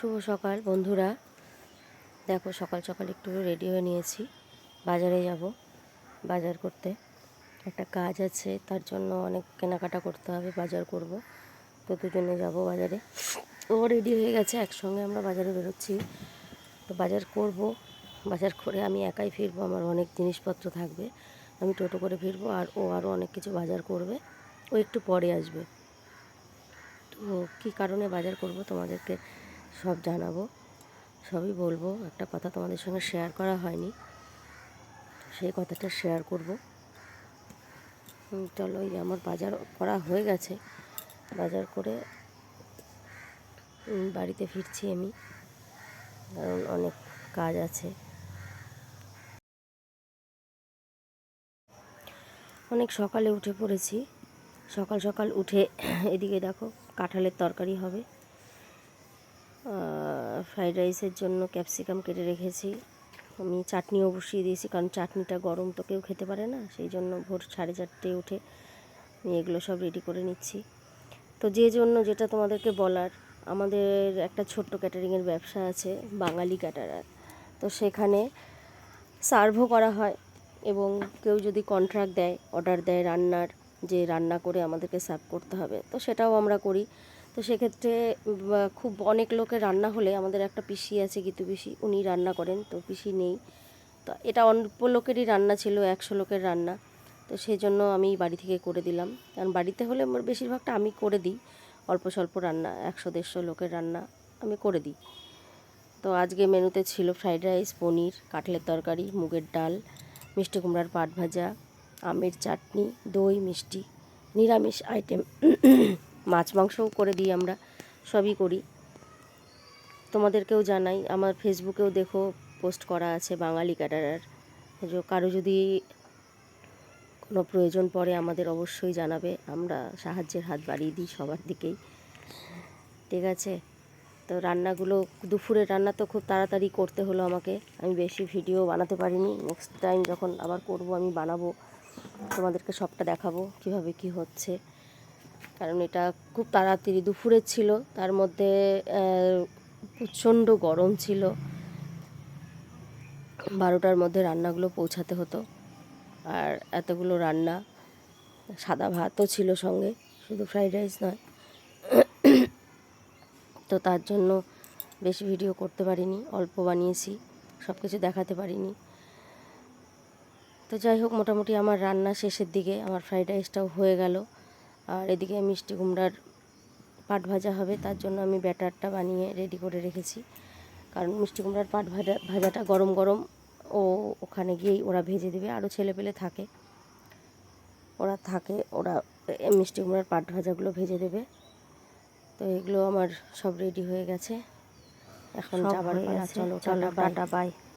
শুভ সকাল, বন্ধুরা। দেখো, সকাল সকাল একটু রেডি হয়ে নিয়েছি। বাজারে যাব, বাজার করতে। একটা কাজ আছে, তার জন্য অনেক কেনাকাটা করতে হবে, বাজার করব। তো দুজনে যাব বাজারে। ও রেডি হয়ে গেছে, একসঙ্গে আমরা বাজারে বেরোচ্ছি। তো বাজার করব। বাজার করে আমি একাই ফিরবো, আমার অনেক জিনিসপত্র থাকবে। আমি টোটো করে ফিরবো আর ও আরও অনেক কিছু বাজার করবে। ও একটু পরে আসবে। তো কী কারণে বাজার করব তোমাদেরকে সব জানাব, সবই বলব। একটা কথা তোমাদের সঙ্গে শেয়ার করা হয়নি সেই কথাটা শেয়ার করব। চলো, এই আমার বাজার করা হয়ে গেছে। বাজার করে বাড়িতে ফিরছি আমি, কারণ অনেক কাজ আছে। অনেক সকালে উঠে পড়েছি। সকাল সকাল উঠে এদিকে দেখো, কাঁঠালের তরকারি হবে। ফ্রাইড রাইসের জন্য ক্যাপসিকাম কেটে রেখেছি। আমি চাটনিও বসিয়ে দিয়েছি, কারণ চাটনিটা গরম তো কেউ খেতে পারে না, সেই জন্য ভোর সাড়ে চারটে উঠে আমি এগুলো সব রেডি করে নিচ্ছি। তো যে জন্য যেটা তোমাদেরকে বলার, আমাদের একটা ছোট্ট ক্যাটারিংয়ের ব্যবসা আছে, বাঙালি ক্যাটারার তো সেখানে সার্ভও করা হয় এবং কেউ যদি কন্ট্রাক্ট দেয় অর্ডার দেয় রান্নার, যে রান্না করে আমাদেরকে সার্ভ করতে হবে, তো সেটাও আমরা করি। তো সেক্ষেত্রে খুব অনেক লোকের রান্না হলে আমাদের একটা পিসি আছে গীতু পিসি, উনি রান্না করেন, তো পিসি নেই। তো এটা অল্প লোকেরই রান্না ছিল, একশো লোকের রান্না। তো সেই জন্য আমি বাড়ি থেকে করে দিলাম। কারণ বাড়িতে হলে বেশিরভাগটা আমি করে দিই। অল্প স্বল্প রান্না, একশো দেড়শো লোকের রান্না আমি করে দিই। তো আজকে মেনুতে ছিল ফ্রাইড রাইস, পনির, কাটলের তরকারি, মুগের ডাল, মিষ্টি কুমড়ার পাট ভাজা, আমের চাটনি, দই, মিষ্টি, নিরামিষ আইটেম। মাছ মাংসও করে দিই আমরা, সবই করি। তোমাদেরকেও জানাই, আমার ফেসবুকেও দেখো পোস্ট করা আছে বাঙালি ক্যাডারার। কারও যদি কোনো প্রয়োজন পড়ে আমাদের অবশ্যই জানাবে, আমরা সাহায্যের হাত বাড়িয়ে দিই সবার দিকেই। ঠিক আছে? তো রান্নাগুলো, দুপুরের রান্না তো খুব তাড়াতাড়ি করতে হলো আমাকে। আমি বেশি ভিডিও বানাতে পারিনি নেক্সট টাইম যখন আবার করব আমি বানাবো, তোমাদেরকে সবটা দেখাবো কীভাবে কি হচ্ছে। কারণ এটা খুব তাড়াতাড়ি দুপুরের ছিল, তার মধ্যে প্রচণ্ড গরম ছিল। বারোটার মধ্যে রান্নাগুলো পৌঁছাতে হতো, আর এতগুলো রান্না, সাদা ভাতও ছিল সঙ্গে, শুধু ফ্রাইড রাইস নয়। তো তার জন্য বেশি ভিডিও করতে পারিনি, অল্প বানিয়েছি সব কিছু দেখাতে পারিনি। তো যাই হোক, মোটামুটি আমার রান্না শেষের দিকে, আমার ফ্রাইড রাইসটাও হয়ে গেল। আর এদিকে মিষ্টি কুমড়ার পাট ভাজা হবে তার জন্য আমি ব্যাটারটা বানিয়ে রেডি করে রেখেছি। কারণ মিষ্টি কুমড়ার পাট ভাজা ভাজাটা গরম গরম ও ওখানে গিয়েই ওরা ভেজে দেবে আরও ছেলেপেলে থাকে। ওরা থাকে ওরা মিষ্টি কুমড়ার পাট ভাজাগুলো ভেজে দেবে। তো এগুলো আমার সব রেডি হয়ে গেছে। এখন যাবার পালা। চলো টাটা, বাই